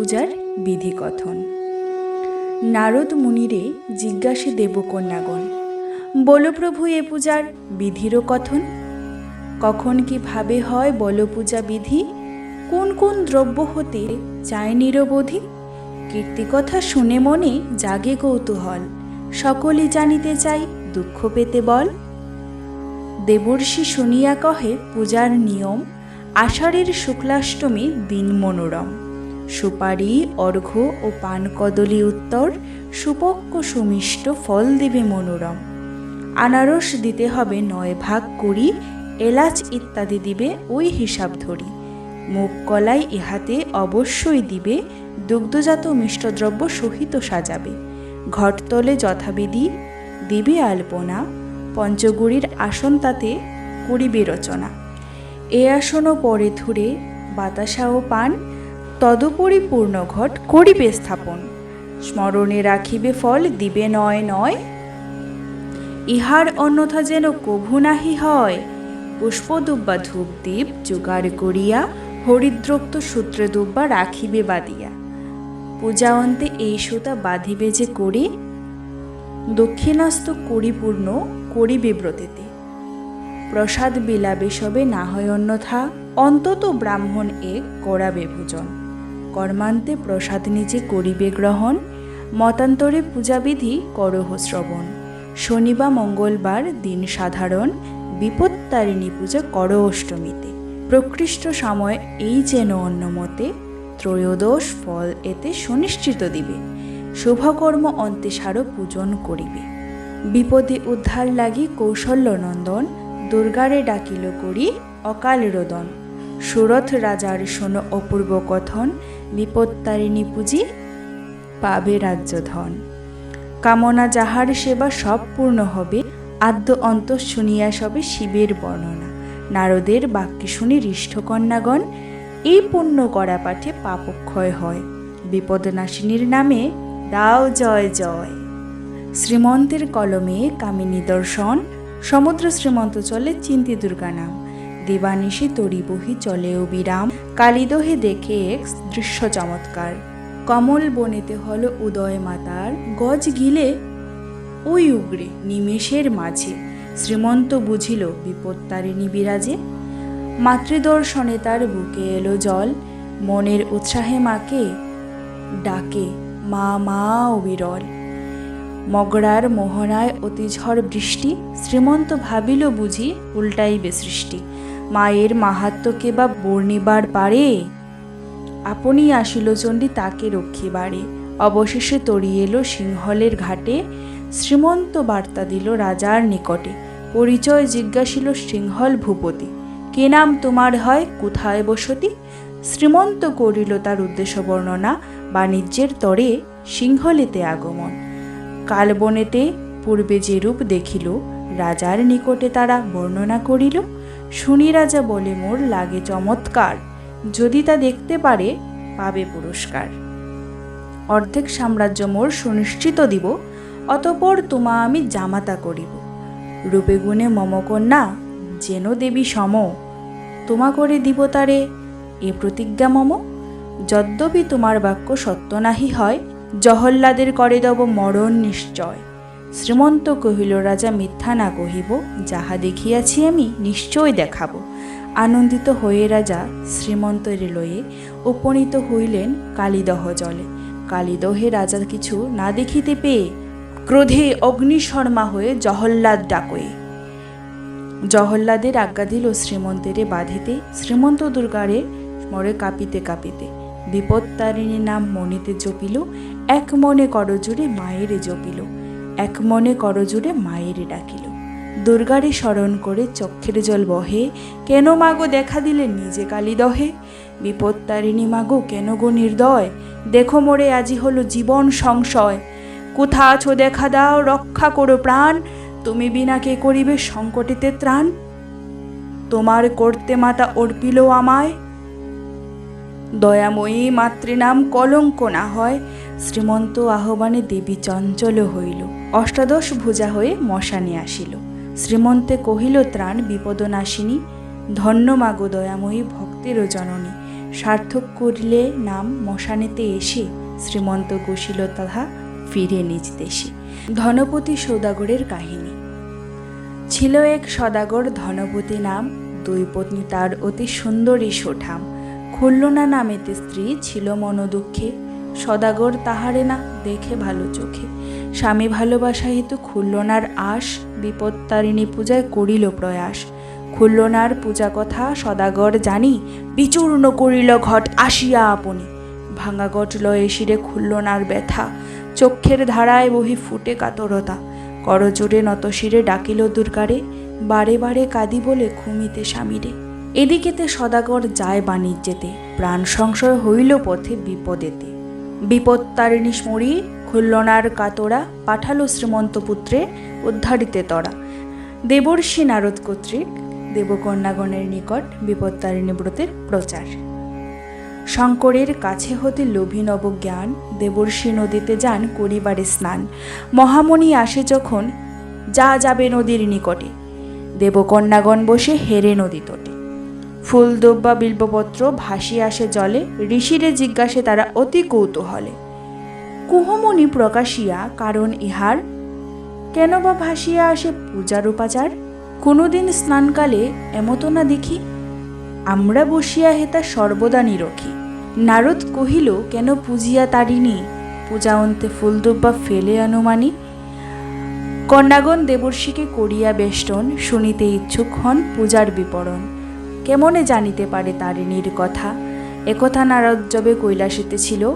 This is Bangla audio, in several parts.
পূজার বিধি কথন নারদ মুনিরে জিজ্ঞাসী দেবকন্যাগণ বল প্রভু এ পূজার বিধিরও কথন? কখন কি ভাবে হয় বল পূজা বিধি? কোন কোন দ্রব্য হতে চায় নিরবধি? কীর্তিকথা শুনে মনে জাগে কৌতূহল সকলই জানিতে চাই দুঃখ পেতে বল। দেবর্ষি শুনিয়া কহে, পূজার নিয়ম, আষাঢ়ের শুক্লাষ্টমী দিন মনোরম। সুপারি অর্ঘ্য ও পান কদলি উত্তর, সুপক্ক সুমিষ্ট ফল দেবে মনোরম। আনারস দিতে হবে নয় ভাগ করি, এলাচ ইত্যাদি দিবে ওই হিসাব ধরি। মুখ কলাই ইহাতে অবশ্যই দিবে, দুগ্ধজাত মিষ্টদ্রব্য সহিত সাজাবে। ঘটতলে যথাবিধি দিবে আলপনা, পঞ্চগুড়ির আসন তাতে করিবে রচনা। এ আসনও পরে ধুরে বাতাসা ও পান তদুপরি পূর্ণ ঘট করিবে স্থাপন। স্মরণে রাখিবে ফল দিবে নয় নয়। ইহার অন্যথা যেন কভু নাহি হয়। পুষ্পদুব্বা ধূপদীপ জোগাড় করিয়া হরিদ্রক্ত সূত্রে দুব্বা রাখিবে বাদিয়া। পূজা অন্তে এই সুতা বাঁধিবে যে করি, দক্ষিণাস্ত করিপূর্ণ করিবে ব্রতেতে। প্রসাদ বিলাবে সবে না হয় অন্যথা, অন্তত ব্রাহ্মণ এক করাবে ভোজন। কর্মান্তে প্রসাদ নিজে করিবে গ্রহণ, মতান্তরে পূজাবিধি করহ শ্রবণ। শনি বা মঙ্গলবার দিন সাধারণ, বিপত্তারিণী পূজা কর অষ্টমীতে। প্রকৃষ্ট সময় এই যেন অন্যমতে, ত্রয়োদশ ফল এতে সুনিশ্চিত দিবে। শুভকর্ম অন্তে সারো পূজন করিবে। বিপদে উদ্ধার লাগি কৌশল্য নন্দন, দুর্গারে ডাকিল করি অকাল রোদন। সুরথ রাজার শোন অপূর্ব কথন বিপত্তারিণী পুঁজি, পাবে রাজ্য ধন। কামনা যাহার সেবা সব পূর্ণ হবে, আদ্য অন্ত শুনিয়া সবে শিবের বর্ণনা। নারদের বাক্যে শুনি হৃষ্টকন্যাগণ এই পুণ্য করা পাঠে পাপক্ষয় হয়। বিপদনাশিনীর নামে দাও জয় জয়। শ্রীমন্তের কলমে কামিনী দর্শন সমুদ্র শ্রীমন্ত চলে চিন্তি দুর্গা নাম। দেবানিশি তরি বহি চলে অবিরাম কালিদহে দেখে এক দৃশ্য চমৎকার। কমল বনেতে হল উদয় মাতার। গজ গিলে ওই উগড়ে নিমেষের মাঝে। শ্রীমন্ত বুঝিল, বিপত্তারিণী বিরাজে। মাতৃদর্শনে তার বুকে এলো জল। মনের উৎসাহে মাকে ডাকে, মা মা অবিরল মগরার মোহনায় অতিঝড় বৃষ্টি। শ্রীমন্ত ভাবিল বুঝি, উল্টাইবে সৃষ্টি। মায়ের মাহাত্মকে বা বর্ণিবার পারে? আপনি আসিল চণ্ডী তাকে রক্ষিবারে। অবশেষে তড়িয়ে এলো সিংহলের ঘাটে। শ্রীমন্ত বার্তা দিল রাজার নিকটে। পরিচয় জিজ্ঞাসিল সিংহল ভূপতি, কে নাম তোমার হয়? কোথায় বসতি? শ্রীমন্ত করিল তার উদ্দেশ্য বর্ণনা, বাণিজ্যের তরে সিংহলেতে আগমন। কালবনেতে পূর্বে যে রূপ দেখিল, রাজার নিকটে তারা বর্ণনা করিল। শুনি রাজা বলে, মোর লাগে চমৎকার। যদি তা দেখতে পারে, পাবে পুরস্কার। অর্ধেক সাম্রাজ্য মোর সুনিশ্চিত দিব, অতপর তোমা আমি জামাতা করিব। রূপে গুণে মম কন্যা, যেন দেবী সম। তোমা করে দিব তারে, এ প্রতিজ্ঞা মম। যদ্যপি তোমার বাক্য সত্য নাহি হয় জহল্লাদের করে দেব মরণ নিশ্চয়। শ্রীমন্ত কহিল, রাজা, মিথ্যা না কহিব, যাহা দেখিয়াছি আমি নিশ্চয় দেখাব। আনন্দিত হয়ে রাজা শ্রীমন্তের লয়ে উপনীত হইলেন কালিদহ জলে। কালিদহে রাজা কিছু না দেখিতে পেয়ে ক্রোধে অগ্নিশর্মা হয়ে জহল্লাদ ডাকয়ে। জহল্লাদের আজ্ঞা দিল শ্রীমন্তেরে বাঁধিতে। শ্রীমন্ত দুর্গারে মরে কাঁপিতে কাঁপিতে। বিপত্তারিণী নাম মনিতে জপিল, এক মনে করজুড়ে মায়েরে জপিল। এক মনে করজুড়ে মায়ের ডাকিল। দুর্গারে স্মরণ করে চক্ষের জল বহে, কেন মাগো দেখা দিলে নিজে কালিদহে বিপত্তারিণী মাগো, কেন গো নির্দয়? দেখো মোরে আজি হলো জীবন সংশয়। কোথা আছো দেখা দাও, রক্ষা করো প্রাণ। তুমি বিনা কে করিবে সংকটেতে ত্রাণ? তোমার করতে মাতা অর্পিল আমায়। দয়াময়ী মাতৃনাম কলঙ্ক না হয়। শ্রীমন্ত আহ্বানে দেবী চঞ্চল হইল। অষ্টাদশ ভুজা হয়ে মশানে আসিল। শ্রীমন্তে কহিল, ত্রাণ বিপদনাশিনী, ধন্য মাগো দয়াময়ী ভক্তেরও জননী। সার্থক করিলে নাম মশানেতে এসে শ্রীমন্ত গশিল তাহা ফিরে নিজ দেশে। ধনপতি সৌদাগরের কাহিনী। ছিল এক সদাগর ধনপতি নাম, দুই পত্নী তার অতি সুন্দরী সোঠাম। খুল্লনা নামেতে স্ত্রী ছিল মনোদুঃখে। সদাগর তাহারে না, দেখে ভালো চোখে। স্বামী ভালোবাসা হেতু খুল্লনার আশ বিপত্তারিণী পূজায় করিল প্রয়াস। খুল্লনার পূজা কথা সদাগর জানি, বিচূর্ণ করিল ঘট আসিয়া আপনি। ভাঙা গট লয়ে শিরে খুল্লনার ব্যথা, চক্ষের ধারায় বহি ফুটে কাতরতা। করজোরে নতশিরে ডাকিল দুর্গারে, বারে বারে কাঁদি বলে ঘুমিতে স্বামীরে। এদিকেতে সদাগর যায় বাণিজ্যেতে, প্রাণ সংশয় হইল পথে বিপদেতে। বিপত্তারিণী স্মরি খুল্লনার কাতরা পাঠালো শ্রীমন্ত পুত্রে উদ্ধারিতে তরা। দেবর্ষি নারদ কর্তৃক দেবকন্যাগণের নিকট বিপত্তারিণী ব্রতের প্রচার। শঙ্করের কাছে হতে লোভী নবজ্ঞান দেবর্ষি নদীতে যান করিবারে স্নান। মহামণি আসে যখন যা যাবে নদীর নিকটে। দেবকন্যাগণ বসে হেরে নদী তটে। ফুলদোব্বা বিল্বপত্র ভাসি আসে জলে, ঋষিরে জিজ্ঞাসে তারা অতি কৌতূহলে। কুহমণি প্রকাশিয়া কারণ ইহার কেন বা ভাসিয়া আসে পূজার উপাচার? কোনোদিন স্নানকালে এমতো না দেখি? আমরা বসিয়া হেতা সর্বদা নিরখি। নারদ কহিল, কেন পূজিয়া তারিণী পূজা অন্তে ফুলদুব্বা ফেলে অনুমানী কন্যাগণ দেবর্ষিকে করিয়া বেষ্টন, শুনিতে ইচ্ছুক হন পূজার বিপরণ। কেমনে জানিতে পারে তারিণীর কথা? একথা নারদ যবে কৈলাসেতে ছিল।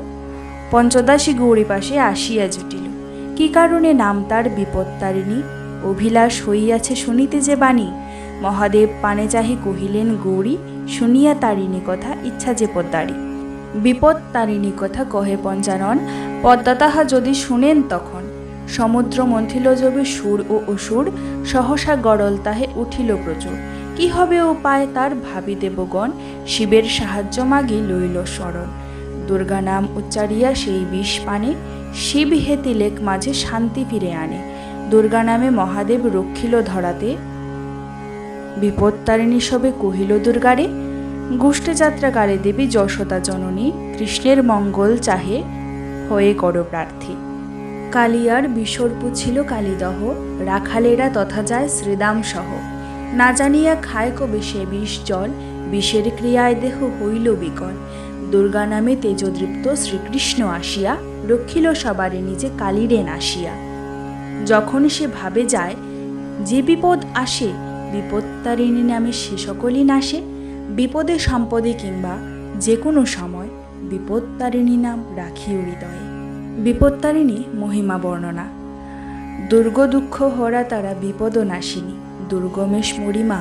পঞ্চদাসী গৌরী পাশে আসিয়া জুটিল। কি কারণে নাম তার বিপত্তারিণী অভিলাষ হইয়াছে শুনিতে যে বাণী। মহাদেব পানে চাহি কহিলেন, গৌরী, শুনিয়া তারিণী কথা, ইচ্ছা যে পদ্মারী। বিপদ তারিণী কথা কহে পঞ্চানন পদ্মা তাহা যদি শুনেন তখন। সমুদ্র মন্থিল যবে সুর ও অসুর, সহসা গড়ল তাহে উঠিল প্রচুর। কি হবে উপায় তার ভাবি দেবগণ শিবের সাহায্য মাগি লইল স্মরণ দুর্গা নাম উচ্চারিয়া সেই বিষ পানে, শিব হে তিলেক মাঝে শান্তি ফিরে আনে। দুর্গা নামে মহাদেব রক্ষিল ধরাতে। বিপদ বিপত্তারিণী সবে কহিল দুর্গারে গোষ্ঠে যাত্রাকালে দেবী যশোদা জননী, কৃষ্ণের মঙ্গল চাহে, হয়ে করো প্রার্থী। কালিয়ার বিসর্প ছিল কালিদহ, রাখালেরা তথা যায় শ্রীদাম সহ। না জানিয়া খায় কবে সে বিষ জল, বিষের ক্রিয়ায় দেহ হইল বিকল। দুর্গা নামে তেজদৃপ্ত শ্রীকৃষ্ণ আসিয়া রক্ষিল সবারে নিজে কালিরে নাসিয়া যখন সে ভাবে যায়, যে বিপদ আসে, বিপত্তারিণী নামে সে সকলই নাশে। বিপদে সম্পদে কিংবা যে কোনো সময় বিপত্তারিণী নাম রাখি হৃদয়ে। বিপত্তারিণী মহিমা বর্ণনা। দুর্গ দুঃখ হরা তারা বিপদ নাশিনী দুর্গমেশ মরিমা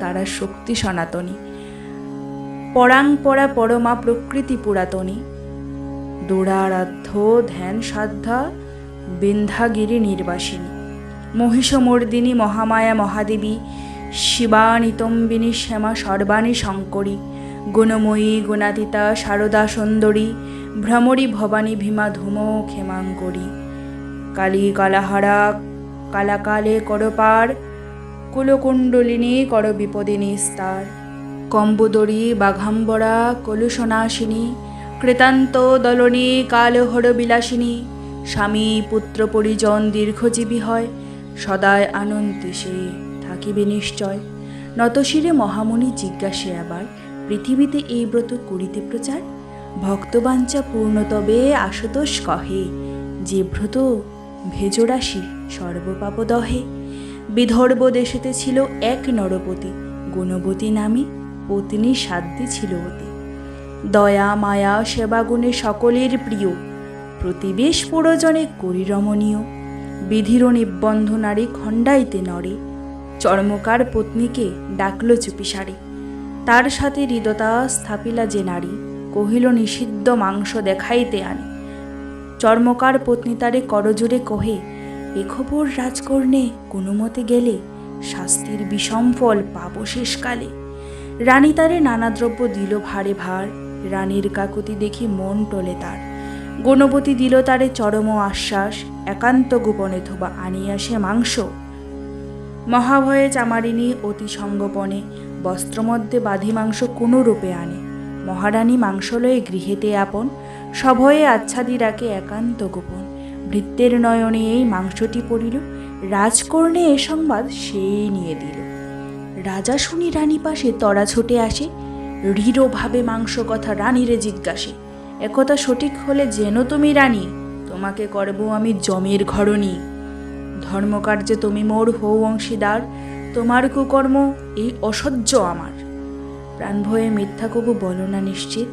তারা শক্তি সনাতনী। পরাং পরা পরমা প্রকৃতি পুরাতনী। দুরারাধ্য ধ্যান সাধ্যা বিন্ধ্যাগিরি নির্বাসিনী। মহিষমর্দিনী মহামায়া মহাদেবী শিবানিতম্বিনী শ্যামা সর্বাণী শঙ্করী, গুণময়ী গুণাতীতা শারদা সুন্দরী, ভ্রমরী ভবানী ভীমা ধূম ক্ষেমাঙ্করী। কালী কালাহারা, কালাকালে করপার, কুলকুণ্ডলিনী কর বিপদিনী স্তার কম্বোদরী, বাঘাম্বরা, কলুষনাশিনী, কৃতান্ত দলনী কালহর বিলাসিনী স্বামী পুত্র পরিজন দীর্ঘজীবী হয় সদায় আনন্দে সে থাকিবে নিশ্চয়। নতশিরে মহামুনি জিজ্ঞাসে আবার, পৃথিবীতে এই ব্রত করিতে প্রচার? ভক্তবাঞ্চা পূর্ণতবে আশুতোষ কহে, যে ব্রত ভেজরাশি সর্বপাপ দহে বিদর্ভ দেশেতে ছিল এক নরপতি, গুণবতী নামে। পত্নী সাধ্যী ছিল অতি। দয়া, মায়া সেবাগুণে সকলের প্রিয়। প্রতিবেশ পুরজনে করি রমণীয় বিধির নিবন্ধ নারী খণ্ডাইতে নড়ে। চর্মকার পত্নীকে ডাকল চুপি চুপিসারে। তার সাথে হৃদতা স্থাপিলা যে নারী, কহিল, নিষিদ্ধ মাংস দেখাইতে আনে। চর্মকার পত্নী তারে করজোরে কহে, এ খবর রাজকর্ণে কোনো মতে গেলে শাস্তির বিষম ফল পাব শেষকালে। রানী তারে নানা দ্রব্য দিল ভারে ভার। রানীর কাকুতি দেখি মন টলে তার। গণপতি দিল তারে চরম আশ্বাস, একান্ত গোপনে থোবা আনিয়া সে মাংস। মহাভয়ে চামারিনী অতি সঙ্গপনে, বস্ত্রমধ্যে বাঁধি মাংস কোনো রূপে আনে। মহারানী মাংস লয়ে গৃহেতে আপন, সভয়ে আচ্ছাদি ডাকে একান্ত গোপন। ভৃত্যের নয়নে এই মাংসটি পড়িল, রাজকর্ণে এ সংবাদ সেই নিয়ে দিল। রাজা শুনি রানী পাশে তরা ছোটে আসে রীরভাবে মাংস কথা রানীরে জিজ্ঞাসে, একথা সঠিক হলে যেন তুমি রানী, তোমাকে করব আমি জমের ঘরণী। ধর্মকার্যে তুমি মোর হৌ অংশীদার, তোমার কুকর্ম এই অসহ্য আমার। প্রাণ ভয়ে মিথ্যা কবু বলো না নিশ্চিত,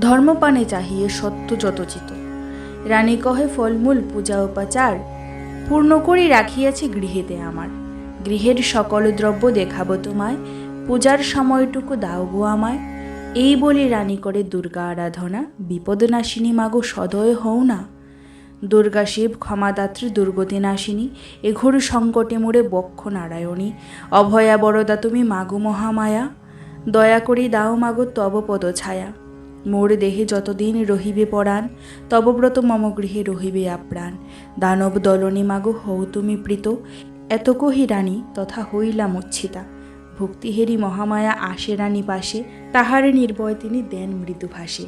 ধর্মপানে চাহিয়ে সত্য যতচিত। রানী কহে, ফলমূল, পূজা, উপাচার, পূর্ণ করি রাখিয়াছি গৃহেতে আমার। গৃহের সকল দ্রব্য দেখাবো তোমায়, পূজার সময়টুকু দাও গো আমায়। এই বলি রানী করে দুর্গা আরাধনা, বিপদনাশিনী মাগো সদয় হও না। দুর্গা শিব, ক্ষমাদাত্রী দুর্গতি নাশিনী এঘোর সংকটে মোড়ে বক্ষ নারায়ণী, অভয়া বরদা তুমি মাগো মহামায়া। দয়া করি দাও মাগো তব পদ ছায়া। মোর দেহে যতদিন রহিবে পরাণ তবব্রত মম গৃহে রহিবে আপ্রাণ। দানব দলনী মাগো হও তুমি প্রীত এত কহি রানী তথা হইলাম উচ্ছিতা ভক্তিহেরি মহামায়া আসে রানী পাশে, তাহারে নির্ভয় তিনি দেন মৃদু ভাসে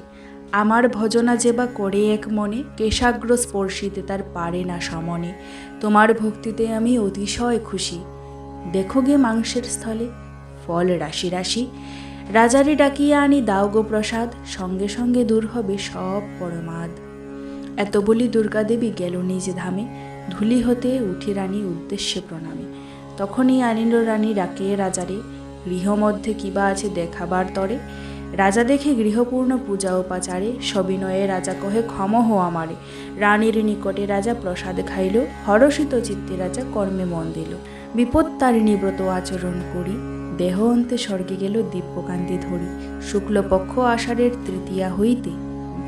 আমার ভজনা যে বা করে এক মনে, কেশাগ্র স্পর্শিতে তার পারে না সমনে। তোমার ভক্তিতে আমি অতিশয় খুশি। দেখো গে মাংসের স্থলে, ফল রাশি রাশি। রাজারে ডাকিয়া আনি দাও গো প্রসাদ, সঙ্গে সঙ্গে দূর হবে সব পরমাদ। এত বলি দুর্গাদেবী গেল নিজ ধামে। ধুলি হতে উঠি রানী উদ্দেশ্যে প্রণামে। তখনই আনিল রানী ডাকিয়ে রাজারে গৃহমধ্যে কিবা আছে দেখাবার তরে? রাজা দেখে গৃহপূর্ণ পূজা উপাচারে, সবিনয়ে রাজা কহে, ক্ষম হো আমারে। রানীর নিকটে রাজা প্রসাদ খাইল, হরষিত চিত্তে রাজা কর্মে মন দিল। বিপদ বিপত্তারিণী ব্রত আচরণ করি, দেহ অন্তে স্বর্গে গেল দিব্যকান্তি ধরি। শুক্লপক্ষ আষাঢ়ের তৃতীয়া হইতে,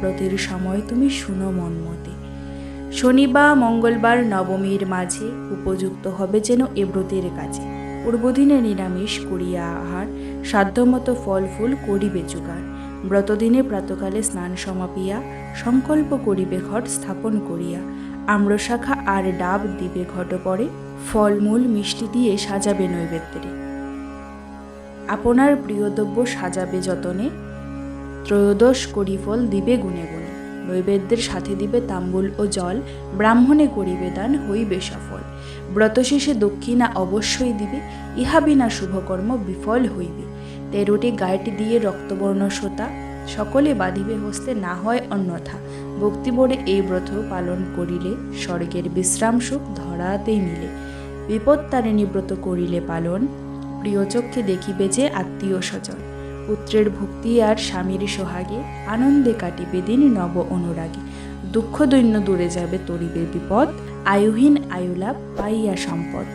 ব্রতের সময় তুমি শুনো মন মতে শনিবার মঙ্গলবার নবমীর মাঝে উপযুক্ত হবে যেন এ ব্রতের কাজে। পূর্বদিনে নিরামিষ করিয়া আহার, সাধ্যমতো ফল ফুল করিবে জোগাড়, ব্রতদিনে প্রাতকালে স্নান সমাপিয়া, সংকল্প করিবে ঘট স্থাপন করিয়া, আম্রশাখা আর ডাব দিবে ঘট পরে, ফলমূল মিষ্টি দিয়ে সাজাবে নৈবেদ্যে আপনার প্রিয়দ্রব্য সাজাবে যতনে, ত্রয়োদশ করি ফল দিবে গুণে গুণে। নৈবেদ্যের সাথে দিবে তাম্বুল ও জল, ব্রাহ্মণে করিবে দান, হইবে সফল। ব্রত শেষে দক্ষিণা অবশ্যই দিবে, ইহা বিনা শুভকর্ম বিফল হইবে। তেরোটি গায়েটি দিয়ে রক্তবর্ণ সোতা, সকলে বাঁধিবে হস্তে, না হয় অন্যথা। ভক্তিবোরে এই ব্রত পালন করিলে স্বর্গের বিশ্রাম সুখ ধরাতেই মিলে। বিপদ তারিণী ব্রত করিলে পালন প্রিয় চক্ষে দেখিবে যে আত্মীয় স্বজন। পুত্রের ভক্তি আর স্বামীর সোহাগে আনন্দে কাটিবে দিন নব অনুরাগে। দুঃখ দৈন্য দূরে যাবে তরিবে বিপদ। আয়ুহীন আয়ুলাভ পাইয়া সম্পদ।